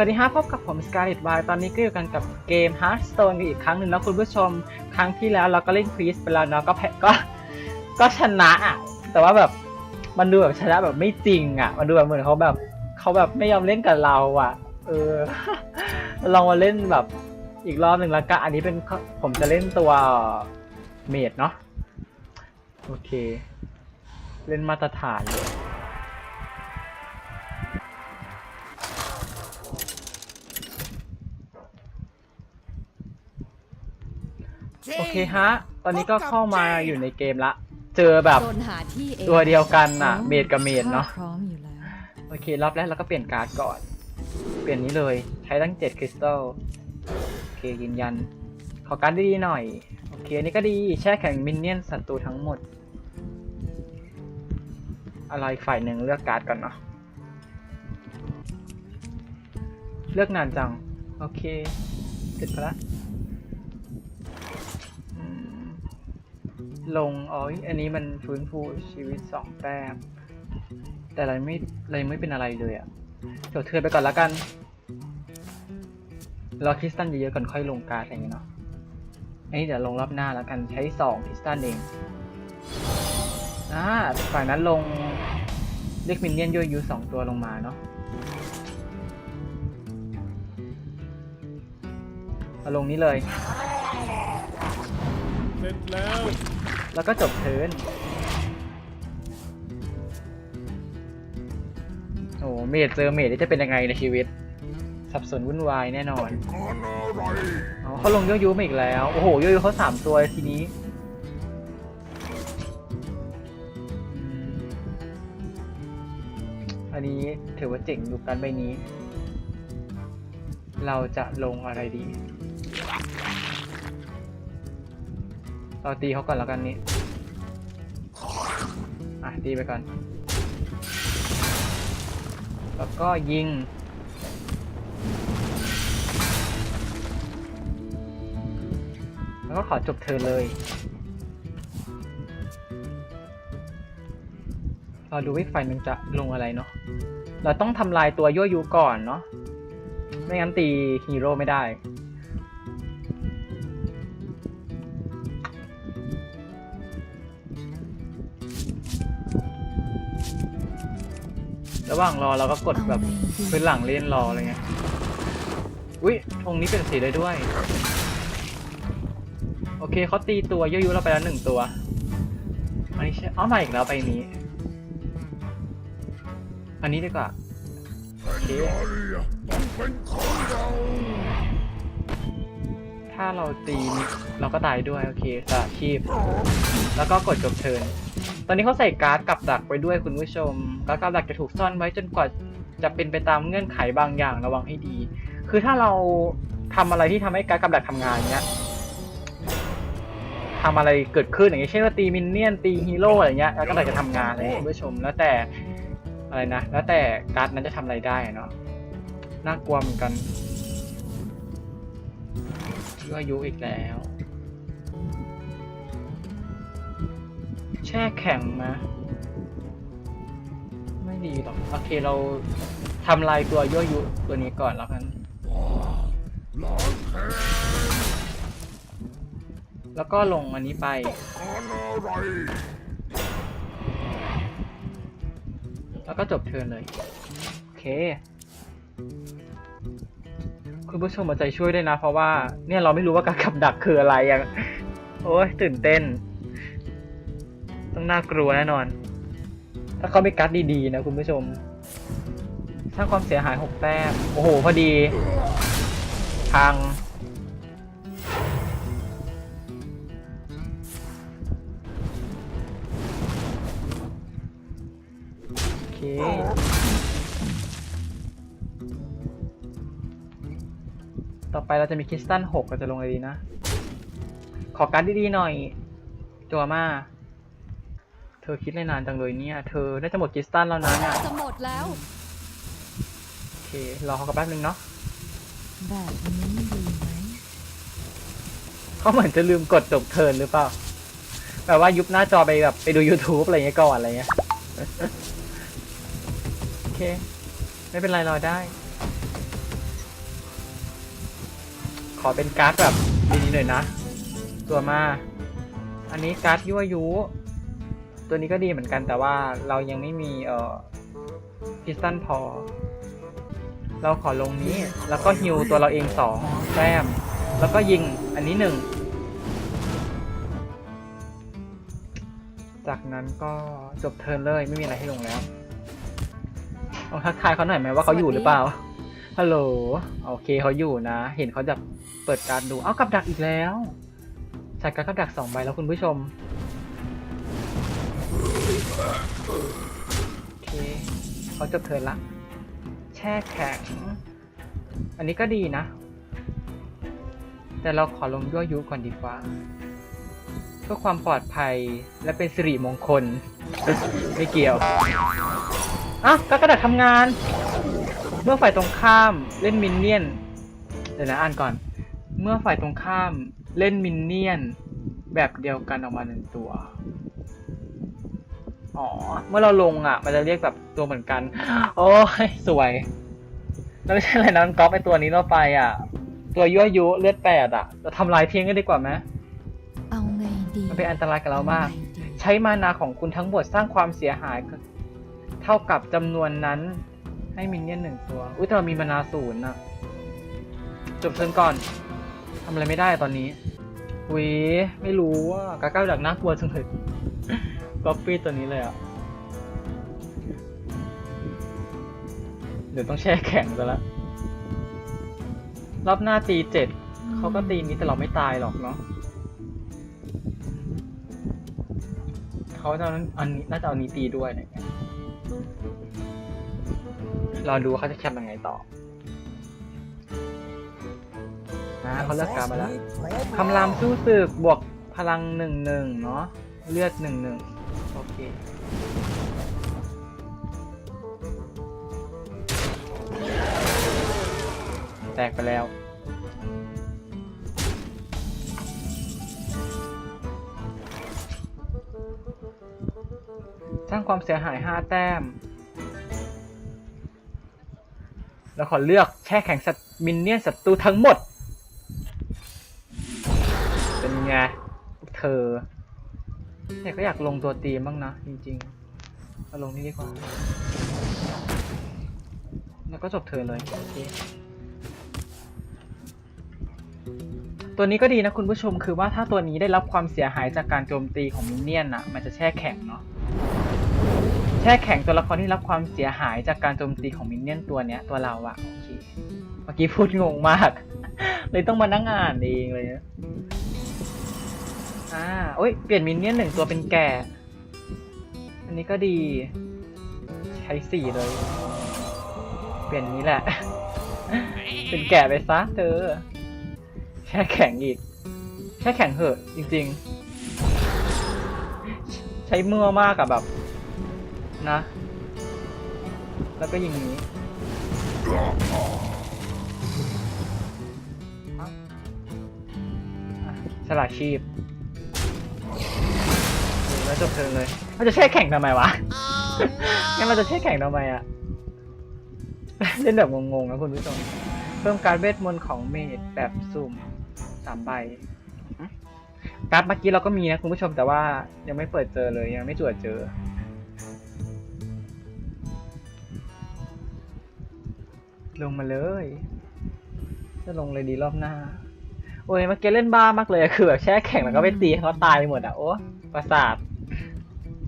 วัสดีครับพบกับผม Scarlet Y ตอนนี้ก็อยู่กันกับเกม Hearthstone กันอีกครั้งหนึ่งแล้วคุณผู้ชม ครั้งที่แล้วเราก็เล่นควีสไปแล้วเนาะก็แพ้ก็ก็ชนะอะแต่ว่าแบบมันดูแบบชนะแบบไม่จริงอะ มันดูแบบเหมือนเขาแบบเขาแบบไม่ยอมเล่นกับเราอะ เออลองมาเล่นแบบอีกรอบหนึ่งแล้วกันอันนี้เป็นผมจะเล่นตัวเมดเนาะโอเค เล่นมาตรฐานเลย โอเคฮะ ตอนนี้ก็เข้ามาอยู่ในเกมละ เจอแบบโดนหาที่เองตัวเดียวกันน่ะอ๋อเมดกับเมดเนอะข้พร้อมอยู่แล้วโอเค รอบแรกเราก็เปลี่ยนการ์ดก่อน เปลี่ยนนี้เลย ใช้ตั้ง7คริสตัล โอเค ยืนยัน ขอการ์ดดีๆหน่อย โอเค อันนี้ก็ดี แช่แข็งมินเนี่ยนศัตรูทั้งหมด อะไรฝ่ายหนึ่งเลือกการ์ดก่อนเนาะ เลือกนานจัง โอเคเสร็จไปละ ลงอ๋ออันนี้มันฟื้นฟูชีวิตสองแต้มแต่อะไรไม่อะไรไม่เป็นอะไรเลยอะ่ะเดี๋ยวเธอไปก่อนละกันรอคริสตันเยอะๆก่อนค่อยลงการอะไรอย่างเงี้ยเนาะอันนี้เดี๋ยวลงรอบหน้าแล้วกันใช้สองคริสตันเองอ่าฝั่งนั้นลงเรียกมินเนี่ยนย่อยยูสองตัวลงมาเนาะมาลงนี้เลย เสร็จแล้ว แล้วก็จบเทิร์นโอ้เมดเจอเมดนี่จะเป็นยังไงในชีวิต สับสนวุ่นวายแน่นอนอ๋อเขาลงโยยุมาอีกแล้ว โอ้โหโยยุเขาสามตัวทีนี้อันนี้ถือว่าเจ๋งดูการใบนี้ เราจะลงอะไรดี เราตีเขาก่อนแล้วกันนี้อะตีไปก่อน แล้วก็ยิง แล้วก็ขอจบเธอเลยเราดูว่าอีกฝ่ายหนึ่งจะลงอะไรเนาะ เราต้องทำลายตัวยั่วยุก่อนเนาะ ไม่งั้นตีฮีโร่ไม่ได้ ระหว่างรอเราก็กดแบบพื้นหลังเล่นรออะไรเงี้ย อุ้ยธงนี้เป็นสีได้ด้วย โอเคเขาตีตัวยั่วยุเราไปแล้วหนึ่งตัวอันนี้ใช่อ๋อมาอีกแล้วไปนี้ อันนี้ดีกว่า โอเคต้องเป็นของเราถ้าเราตีเราก็ตายด้วย โอเคสละชีพ แล้วก็กดจบเทิร์น ตอนนี้เขาใส่การ์ดกับดักไว้ด้วยคุณผู้ชมแล้วกับดักจะถูกซ่อนไว้จนกว่าจะเป็นไปตามเงื่อนไขบางอย่างระวังให้ดี คือถ้าเราทำอะไรที่ทำให้การ์ดกับดักทำงานเนี้ยทำอะไรเกิดขึ้นอย่างเงี้ยเช่นว่าตีมินเนี่ยนตีฮีโร่อะไรเงี้ยการ์ดกับดักจะทำงานเลยคุณผู้ชม แล้วแต่อะไรนะ แล้วแต่การ์ดนั้นจะทำอะไรได้เนาะ น่ากลัวเหมือนกันยั่วยุอีกแล้ว แช่แข็งนะ ไม่ดีหรอก โอเคเราทำลายตัวยั่วยุตัวนี้ก่อนแล้วกัน แล้วก็ลงอันนี้ไป แล้วก็จบเทิร์นเลย โอเค คุณผู้ชมมาใจช่วยด้วยนะ เพราะว่าเนี่ยเราไม่รู้ว่าการกับดักคืออะไรอย่างโอ้ยตื่นเต้น น่ากลัวแน่นอน ถ้าเขาไม่กัดดีๆนะคุณผู้ชมสร้างความเสียหายหกแต้มโอ้โหพอดีพังโอเคต่อไปเราจะมีคริสตัลหกเราจะลงอะไรดีนะ ขอการดดีๆหน่อยจัวมา ธอคิดได้นานจังเลยเนี่ย เธอน่าจะหมดคริสตัลแล้วนะเนี่ยจะหมดแล้ว โอเค รอเขากับแป๊บนึงเนาะ แบบนี้ดีไหม เขาเหมือนจะลืมกดจบเทิร์นหรือเปล่า แบบว่ายุบหน้าจอไปแบบไปดู YouTube อะไรเงี้ยก่อนอะไรเงี้ย โอเค ไม่เป็นไรรอได้ ขอเป็นการ์ดแบบดีๆหน่อยนะ ตัวมา อันนี้การ์ดยั่วยุ ตัวนี้ก็ดีเหมือนกันแต่ว่าเรายังไม่มีเอ่อพิสตันพอ เราขอลงนี้แล้วก็ฮิวตัวเราเองสองแต้มแล้วก็ยิงอันนี้หนึ่งจากนั้นก็จบเทิร์นเลยไม่มีอะไรให้ลงแล้วลองทักทายเขาหน่อยไหมว่าเขาอยู่หรือเปล่า ฮัลโหล โอเคเขาอยู่นะ เห็นเขาจะเปิดการดู เอ้ากับดักอีกแล้วใส่การดกับดักสองใบแล้วคุณผู้ชม โอเคเขาจบเทินละ แช่แข็ง อันนี้ก็ดีนะ แต่เราขอลงยั่วยุก่อนดีกว่า เพื่อความปลอดภัยและเป็นสิริมงคล ไม่เกี่ยวอะก็กระดาษทำงาน เมื่อฝ่ายตรงข้ามเล่นมินเนี่ยน เดี๋ยวนะอ่านก่อน เมื่อฝ่ายตรงข้ามเล่นมินเนี่ยน แบบเดียวกันออกมาหนึ่งตัว อ๋อ เมื่อเราลงอะ มันจะเรียกแบบตัวเหมือนกัน โอ้ยสวยแล้วไม่ใช่อะไรนะก๊อปไอตัวนี้เราไปอะ ตัวยั่วยุเลือดแปดอะเราทำลายทิ้งกันดีกว่าไหมเอาไงดีมันเป็นอันตรายกับเรามากอไงดีใช้มานาของคุณทั้งหมดสร้างความเสียหาย เท่ากับจำนวนนั้น ให้มินเนี่ยนหนึ่งตัว อุ้ยแต่เรามีมานาศูนย์อะจบเทิร์นก่อนทำอะไรไม่ได้ตอนนี้อุ้ยไม่รู้ว่ากาก้าดักน่ากลัวจังเลย ก๊อปปี้ตัวนี้เลยอะ เดี๋ยวต้องแช่แข็งซะละรอบหน้าตีเจ็ดเขาก็ตีนี้แต่เราไม่ตายหรอกเนาะเขาจะเอาอันนี้น่าจะเอานี้ตีด้วยเงี้ยรอดูเขาจะแคปยังไงต่ออ่าเขาเลือกการมาแล้วคำรามสู้ศึกบวกพลังหนึ่งหนึ่งเนาะเลือดหนึ่งหนึ่ง โอเคแตกไปแล้ว สร้างความเสียหาย 5 แต้ม แล้วขอเลือกแช่แข็งสัตว์มินเนี่ยนศัตรูทั้งหมด เป็นไง เธอ แต่ก็อยากลงตัวตีมบ้างนะ จริงๆเอาลงนี่ดีกว่า แล้วก็จบเธอเลยโอเคตัวนี้ก็ดีนะคุณผู้ชมคือว่าถ้าตัวนี้ได้รับความเสียหายจากการโจมตีของมินเนี่ยนอะมันจะแช่แข็งเนาะแช่แข็งตัวละครที่รับความเสียหายจากการโจมตีของมินเนี่ยนตัวเนี้ยตัวเราอะโอเคเมื่อกี้พูดงงมาก เลยต้องมานั่งอ่านเองเลยนะ อ่าโอ้ย เปลี่ยนมินเนี่ยนหนึ่งตัวเป็นแก่ อันนี้ก็ดี ใช้สี่เลย เปลี่ยนนี้แหละ เป็นแก่ไปซะเธอ แช่แข็งอีก แช่แข็งเหอะ จริง ๆ ใช้เมื่อมากกับแบบ นะ แล้วก็ยิงนี้อะสละชีพ แล้วจบเทิร์นเลย มันจะแช่แข่งทำไมวะงั้นเราจะแช่แข่งทำไมอะเล่นแบบงงๆนะคุณผู้ชม เพิ่มการดเวทมนต์ของเมดแบบสุ่มสามใบอืมการ์ดเมื่อกี้เราก็มีนะคุณผู้ชมแต่ว่ายังไม่เปิดเจอเลยยังไม่ตรวจเจอ ลงมาเลย จะลงเลยดีรอบหน้า โอ้ยเมื่อกี้เล่นบ้ามากเลยอะคือแบบแช่แข็งแล้วก็ไปตีให้เขาตายหมดอะโอ้ประสาท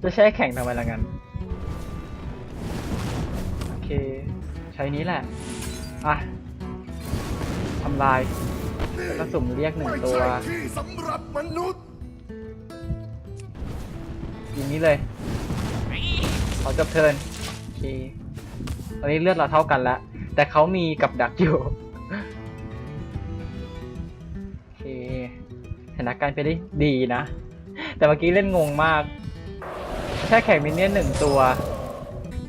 จะแช่แข็งทำไมละกันโอเค ใช้นี้แหละ อะทำลาย แล้วก็สุ่มเรียกหนึ่งตัว ที่สำหรับมนุษย์ อย่างนี้เลย ขอจบเทิร์นโอเคตอนนี้เลือดเราเท่ากันแล้ว แต่เขามีกับดักอยู่ โอเคสถานการณ์ไปได้ดีนะ แต่เมื่อกี้เล่นงงมาก แช่แข่งมินเนี่ยนหนึ่งตัว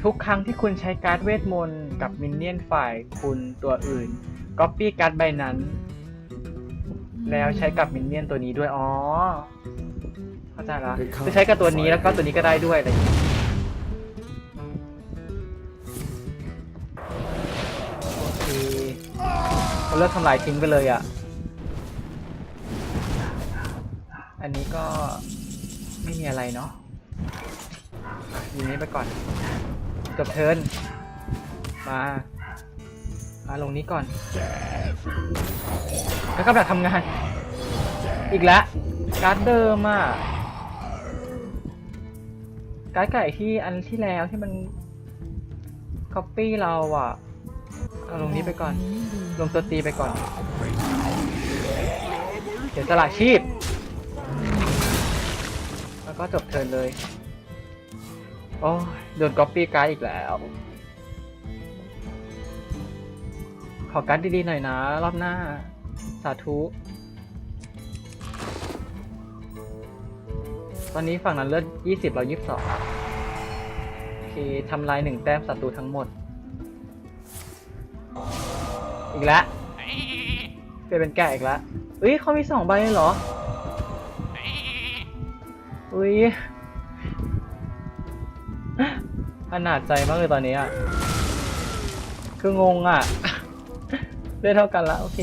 ทุกครั้งที่คุณใช้การ์ดเวทมนต์กับมินเนี่ยนฝ่ายคุณตัวอื่นก๊อปปี้การ์ดใบนั้น แล้วใช้กับมินเนี่ยนตัวนี้ด้วย อ๋อ เข้าใจละคือใช้กับตัวนี้แล้วก็ตัวนี้ก็ได้ด้วยอะไรอย่างเงี้ยโอเคเราเลิกทำลายทิ้งไปเลยอะ อันนี้ก็ไม่มีอะไรเนาะ อยิงนี้ไปก่อนจบเทิร์นมามาลงนี้ก่อนแล้วก็แบบทำงาน อีกแล้วการ์ดเดิมอะการ์ดไก่ที่อันที่แล้วที่มันก๊อปปี้เราอะเอาลงนี้ไปก่อน ลงตัวตีไปก่อนเดี๋ยวสละชีพ แล้วก็จบเทิร์นเลย โอ้ยโดนก๊อปปี้การ์ดอีกแล้ว ขอการ์ดดีๆหน่อยนะ รอบหน้า สาธุ ตอนนี้ฝั่งนั้นเลือด 20 เรา 22 โอเคทำลายหนึ่งแต้มศัตรูทั้งหมด อีกแล้วเปลี่ยนเป็นแกะอีกแล้วอุ้ยเขามีสองใบเลยเหรออุ้ย อนาจใจมากเลยตอนนี้อะ คืองงอะ เล่นเท่ากันละโอเค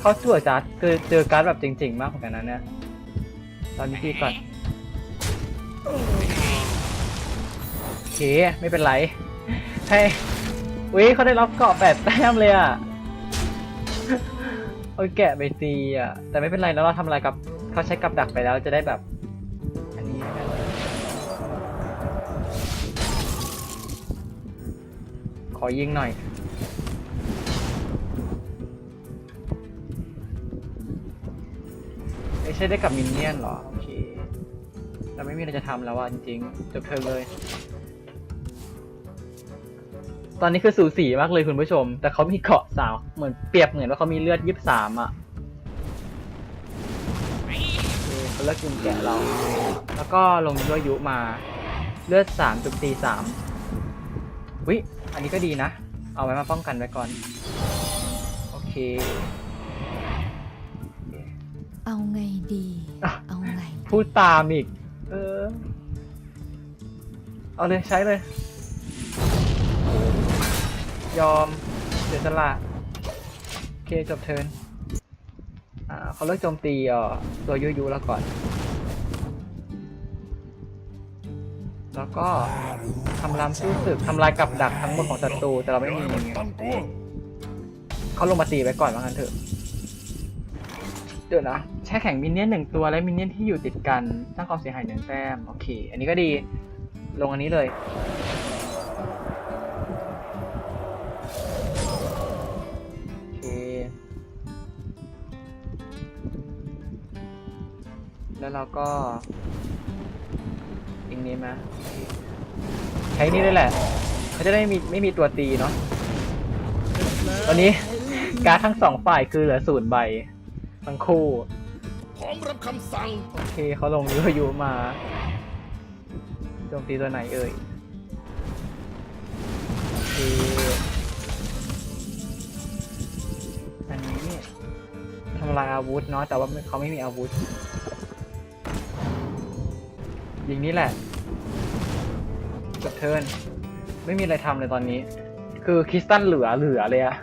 เขาจั่วจัดคือเจอการ์ดแบบจริง ๆ มากเหมือนกันนะเนี่ย ตอนนี้พี่ก่อน โอเค ไม่เป็นไร ให้อุ้ยเขาได้รับเกาะแปดแต้มเลยอะโอ้ยแกะไปตีอะ แต่ไม่เป็นไรแล้วเราทำอะไรกับ เขาใช้กับดักไปแล้วจะได้แบบ ขอยิงหน่อย ไม่ใช่ได้กับมินเนี่ยนเหรอ โอเค เราไม่มีอะไรจะทำแล้วอะจริงๆจบเธอเลย ตอนนี้คือสูสีมากเลยคุณผู้ชม แต่เขามีเกาะสาว เหมือนเปรียบเหมือนว่าเขามีเลือดยีิบสามอะเขาเลิกกินแกะเรา แล้วก็ลงด้วยยุมาเลือดสามจุดตีสามวิ อันนี้ก็ดีนะ เอาไว้มาป้องกันไว้ก่อน โอเค เอาไงดี อะ เอาไง พูดตามอีก เออ เอาเลยใช้เลย ยอมเสียสละโอเคจบเทิร์นอ่าเขาเลิกโจมตีเอ่อตัวยูยูแล้วก่อน แล้วก็ทำลามสู้ศึกทำลายกับดักทั้งหมดของศัตรูแต่เราไม่มีเขาลงมาตีไว้ก่อนว่างั้นเถอะเดี๋ยวนะแช่แข็งมินเนี่ยนหนึ่งตัวและมินเนี่ยนที่อยู่ติดกันสร้างความเสียหายหนึ่งแต้มโอเค อันนี้ก็ดีลงอันนี้เลย โอเค แล้วเราก็ อีกนี้มาโอเคใช้นี่ด้วยแหละเขาจะได้ไม่มีไม่มีตัวตีเนาะตอนนี้การดทั้งสองฝ่ายคือเหลือศูนย์ใบทั้งคู่พร้อมรับคำสั่งโอเคเขาลงยูยูมาโจมตีตัวไหนเอ่ยโอเคอันนี้ทำลายอาวุธเนาะแต่ว่าเขาไม่มีอาวุธยิงนี่แหละ จบเทิร์นไม่มีอะไรทำเลยตอนนี้ คือคริสตันเหลือเหลือเลยอะ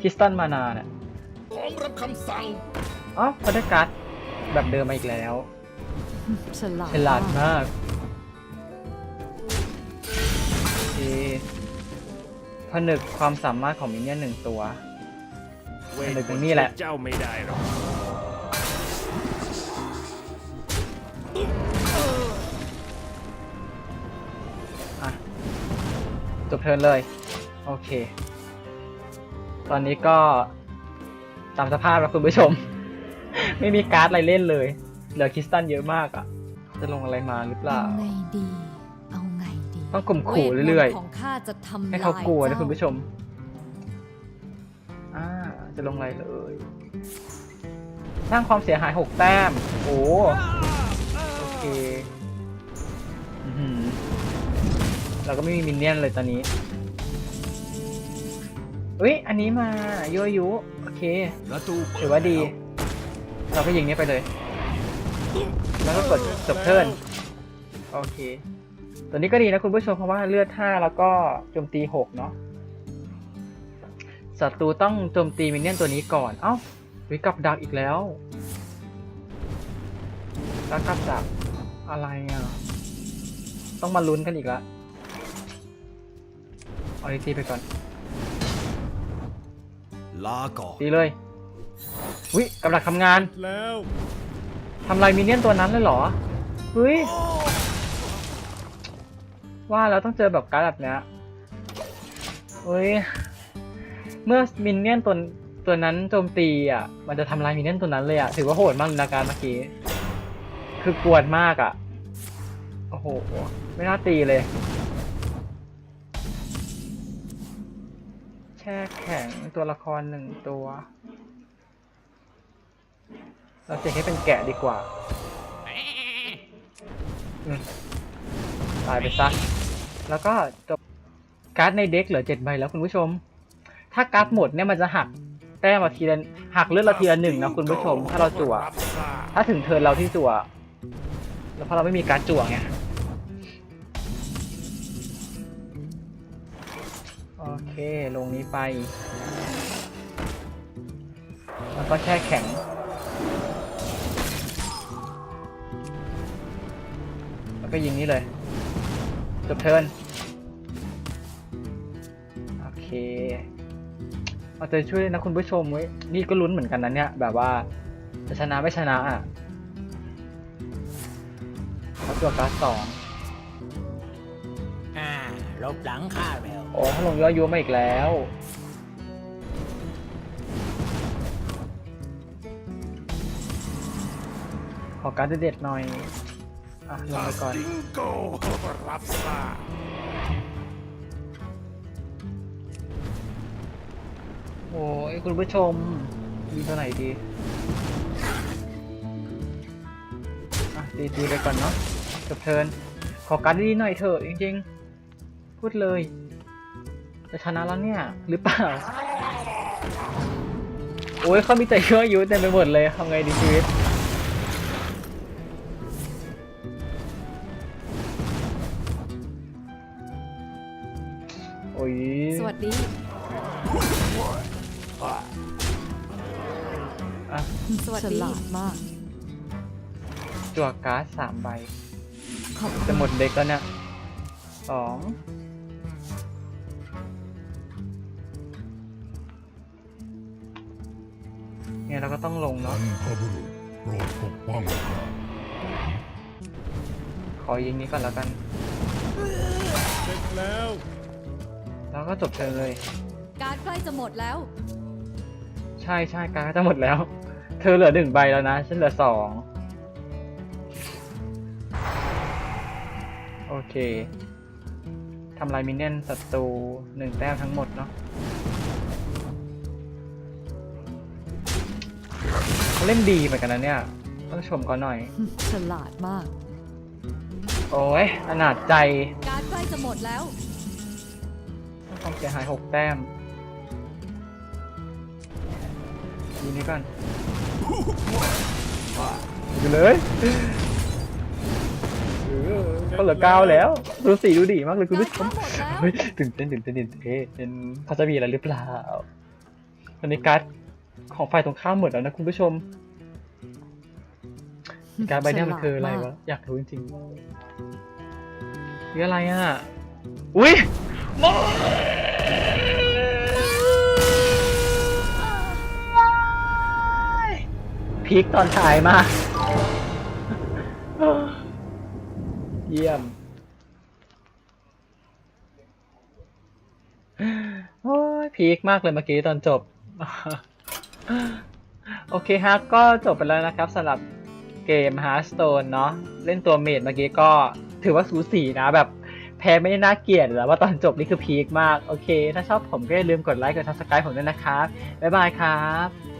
คริสตันมานาเนี่ยพร้อมรับคำสั่งอ๋อเขาได้การ์ดแบบเดิมมาอีกแล้วฉลาดฉลาดมากโอเคผนึกความสามารถของมินเนี่ยนหนึ่งตัวเวทเดี๋ยวตรงนี้แหละ เจ้าไม่ได้หรอก จบเทิร์นเลย โอเค ตอนนี้ก็ตามสภาพแล้วคุณผู้ชม ไม่มีการ์ดอะไรเล่นเลย เหลือคริสตันเยอะมากอะ่ะ จะลงอะไรมาหรือเปล่าเอาไงดี เอาไงดีต้องข่มขู่เรื่อยวทมนต์ของข้าจะทำๆลายให้เขากลัวนะเจ้าคุณผู้ชม อ่า จะลงอะไรเลย สร้างความเสียหายหกแต้ม โอ้โอเค เราก็ไม่มีมินเนี่ยนเลยตอนนี้อุ้ยอันนี้มายั่วยุโอเคเปิดถือว่าดี เราก็ยิงนี้ไปเลย แล้วก็กดจบเทิร์นโอเค ตัวนี้ก็ดีนะคุณผู้ชมเพราะว่าเลือด5แล้วก็โจมตี6เนาะศัตรูต้องโจมตีมินเนี่ยนตัวนี้ก่อน เอ้าวิกับดักอีกแล้วแล้วกับจากอะไรอะ ต้องมาลุ้นกันอีกละ เอาดีตีไปก่อน ลาก่อนตีเลยวิกำลังทำงานแล้วทำลายมินเนี่ยนตัวนั้นเลยเหรอเฮ้ยว่าแล้วต้องเจอแบบการ์ดแบบเนี้ยเฮ้ยเมื่อมินเนี่ยนตัวตัวนั้นโจมตีอะ มันจะทำลายมินเนี่ยนตัวนั้นเลยอะถือว่าโหดมากเลยนะการดเมื่อกี้ คือกวนมากอะโอ้โห ไม่น่าตีเลย แช่แข็งตัวละครหนึ่งตัว เราเสียให้เป็นแกะดีกว่าตายไปซะ แล้วก็จบการ์ดในเด็กเหลือเจ็ดใบแล้วคุณผู้ชม ถ้าการ์ดหมดเนี่ยมันจะหักแต้มมาทีละหักเลือดเราทีละหนึ่งนะคุณผู้ชม ถ้าเราจั่ว ถ้าถึงเทิร์นเราที่จั่ว แล้วพราะเราไม่มีการดจั่วไง เคลงนี้ไป แล้วก็แช่แข็ง แล้วก็ยิงนี้เลยจบเทินโอเคเอาใจช่วยนะคุณผู้ชมเว้ยนี่ก็ลุ้นเหมือนกันนะเนี่ยแบบว่าจะชนะไม่ชนะอะเขาตัวการ์ดสองอ่าลบหลังข้าแล้ว โอ้ถ้าลงย่อยุมาอีกแล้ว ขอการเด็ดๆหน่อย อะลงไปก่อนโก้รับทราบโอ้ยคุณผู้ชม มีตัวไหนดี อะตีตีไปก่อนเนาะจบเทินขอการดดีๆหน่อยเถอะจริงๆ พูดเลย จะชนะแล้วเนี่ย หรือเปล่า โอ้ยเขามีแต่ยั่วยุเต็มไปหมดเลยทำไงดีชีวิตโอ้ยสวัสดีอะสวัสดีฉลาดมากจั่วการ์ดสามใบ ขอบจะหมดเด็กแล้วเนี่ยสอง เนี่ยเราก็ต้องลงบรเนาะรพบุรุษโปรดปกป้องข้าขอยิงนี้ก่อนแล้วกัน เสร็จแล้วแล้วก็จบเทิร์นเลย การใกล้จะหมดแล้ว ใช่ใช่การดก็จะหมดแล้ว เธอเหลือหนึ่งใบแล้วนะ ฉันเหลือสองโอเคทำลายมินเนี่ยนศัตรูหนึ่งแต้มทั้งหมดเนาะ เขาเล่นดีเหมือนกันนะเนี่ย ต้องชมเขาหน่อย ฉลาดมาก โอ้ยอนาจใจการใกล้จะหมดแล้ว ความเสียหายหกแต้มทีนี้ก่อนอยู่เลยเออเขาเหลือเก้าแล้วดูสีดูดีมากเลยคุณผู้ชมการเข้าหมดแล้ว เฮ้ยตื่นเต้นตื่นเต้นตื่นเต้นเป็นเขาจะมีอะไรหรือเปล่าวันนี้การ์ด ของฝ่ายตรงข้ามหมดแล้วนะคุณผู้ชม การดใบเนี้ยมันคืออะไรวะ อยากรู้จริงๆคืออะไรอะ อุ้ยโมพีคตอนถ่ายมากเยี่ยมโอ้ยพีคมากเลยเมื่อกี้ตอนจบ โอเคฮะ ก็จบไปแล้วนะครับสำหรับเกม Hearthstone เนาะเล่นตัวเมดเมื่อกี้ก็ถือว่าสูสีนะแบบแพ้ไม่ได้น่าเกลียดแต่ว่าตอนจบนี่คือพีคมาก โอเค ถ้าชอบผมก็อย่าลืมกดไลค์กดทัชสกายผมด้วยนะครับ บ๊ายบายครับ